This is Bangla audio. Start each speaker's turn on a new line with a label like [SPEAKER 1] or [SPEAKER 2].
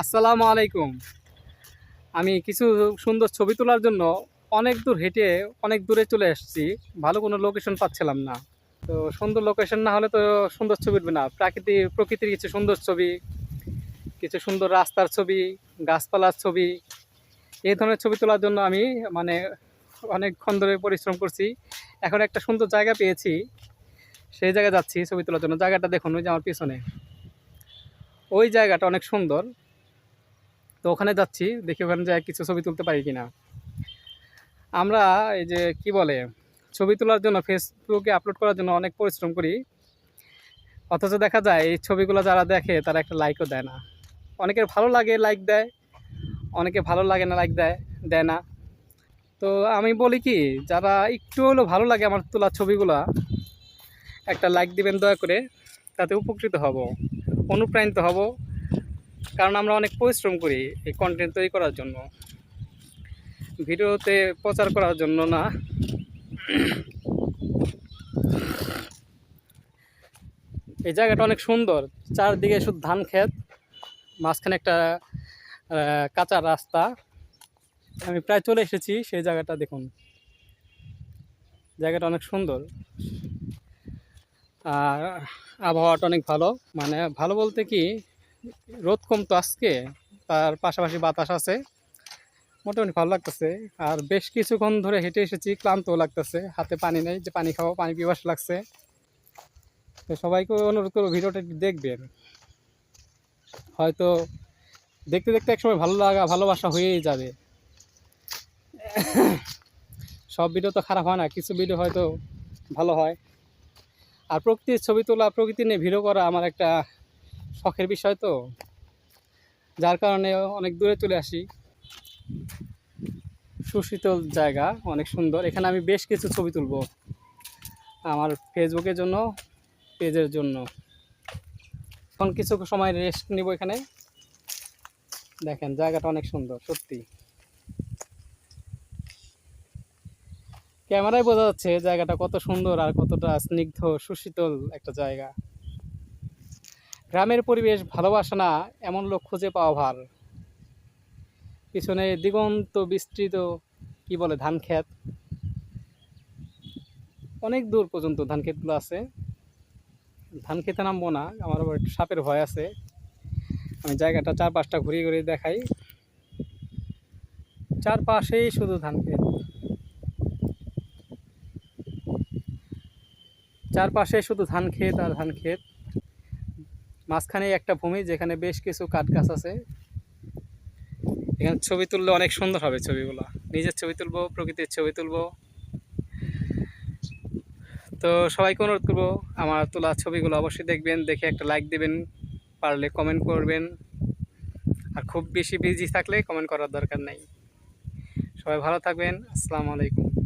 [SPEAKER 1] আসসালামু আলাইকুম। আমি কিছু সুন্দর ছবি তোলার জন্য অনেক দূর হেঁটে অনেক দূরে চলে এসেছি। ভালো কোনো লোকেশন পাচ্ছিলাম না। তো সুন্দর লোকেশন না হলে তো সুন্দর ছবি উঠবে না। প্রাকৃতিক প্রকৃতির কিছু সুন্দর ছবি, কিছু সুন্দর রাস্তার ছবি, গাছপালার ছবি, এই ধরনের ছবি তোলার জন্য আমি মানে অনেকক্ষণ ধরে পরিশ্রম করছি। এখন একটা সুন্দর জায়গা পেয়েছি। সেই জায়গায় যাচ্ছি ছবি তোলার জন্য। জায়গাটা দেখুন, ওই যে আমার পিছনে। ওই জায়গাটা অনেক সুন্দর। তো ওখানে যাচ্ছি, দেখি ওখানে যায় কিছু ছবি তুলতে পারি কিনা। আমরা এই যে কি বলে, ছবি তোলার জন্য ফেসবুকে আপলোড করার জন্য অনেক পরিশ্রম করি। অথচ দেখা যায় এই ছবিগুলো যারা দেখে তারা একটা লাইকও দেয় না। অনেকের ভালো লাগে লাইক দেয়, অনেকে ভালো লাগে না লাইক দেয় দেয় না। তো আমি বলি কি, যারা একটু হলেও ভালো লাগে আমার তোলা ছবিগুলা, একটা লাইক দিবেন দয়া করে, তাতে উপকৃত হব, অনুপ্রাণিত হব। কারণ আমরা অনেক পরিশ্রম করি এই কন্টেন্ট তৈরি করার জন্য। ভিডিওতে প্রচার করার জন্য না। এই জায়গাটা অনেক সুন্দর। চারদিকে শুধু ধান ক্ষেত, মাঝখানে একটা কাঁচা রাস্তা। আমি প্রায় চলে এসেছি সেই জায়গাটা দেখুন। জায়গাটা অনেক সুন্দর। আর আবহাওয়াটা অনেক ভালো। মানে ভালো বলতে কি রোদ কম তো আজকে, তার পাশাপাশি বাতাস আছে। মোটামুটি ভালো লাগতেছে। আর বেশ কিছুক্ষণ ধরে হেঁটে এসেছি, ক্লান্তও লাগতেছে। হাতে পানি নেই, যে পানি খাব পানি পিপাস লাগছে। সবাইকে অনুরোধ করব ভিডিওটা দেখবেন। হয়তো দেখতে দেখতে একসময় ভালো লাগা, ভালোবাসা হয়েই যাবে। সব ভিডিও তো খারাপ হয় না, কিছু ভিডিও হয়তো ভালো হয়। আর প্রকৃতির ছবি তোলা, প্রকৃতি নিয়ে ভিডিও করা আমার একটা শখের বিষয় তো। যার কারণে অনেক দূরে চলে আসি। সুশীতল জায়গা, অনেক সুন্দর। এখানে আমি বেশ কিছু ছবি তুলব আমার ফেসবুকের জন্য পেজের জন্য। এখন কিছু সময় রেস্ট নিব এখানে। দেখেন, জায়গাটা অনেক সুন্দর, সত্যি। ক্যামেরায় বোঝা যাচ্ছে জায়গাটা কত সুন্দর আর কতটা স্নিগ্ধ, সুশীতল একটা জায়গা। গ্রামের পরিবেশ ভালোবাসা না, এমন লোক খুঁজে পাওয়া ভার পিছনে দিগন্ত বিস্তৃত, কি বলে, ধান ক্ষেত। অনেক দূর পর্যন্ত ধান ক্ষেতগুলো আছে। ধান খেতে নামবো না, আমার আবার একটু সাপের ভয় আছে। আমি জায়গাটা চার পাঁচটা ঘুরিয়ে ঘুরিয়ে দেখাই। চারপাশেই শুধু ধান ক্ষেত। চারপাশে শুধু ধান ক্ষেত আর ধান ক্ষেত। মাঝখানে একটা ভূমি যেখানে বেশ কিছু কাঠ গাছ আছে। এখানে ছবি তুললে অনেক সুন্দর হবে ছবিগুলো। নিজের ছবি তুলবো, প্রকৃতির ছবি তুলবো। তো সবাইকে অনুরোধ করব, আমার তোলা ছবিগুলো অবশ্যই দেখবেন, দেখে একটা লাইক দেবেন, পারলে কমেন্ট করবেন। আর খুব বেশি বিজি থাকলে কমেন্ট করার দরকার নাই। সবাই ভালো থাকবেন, আসসালামু আলাইকুম।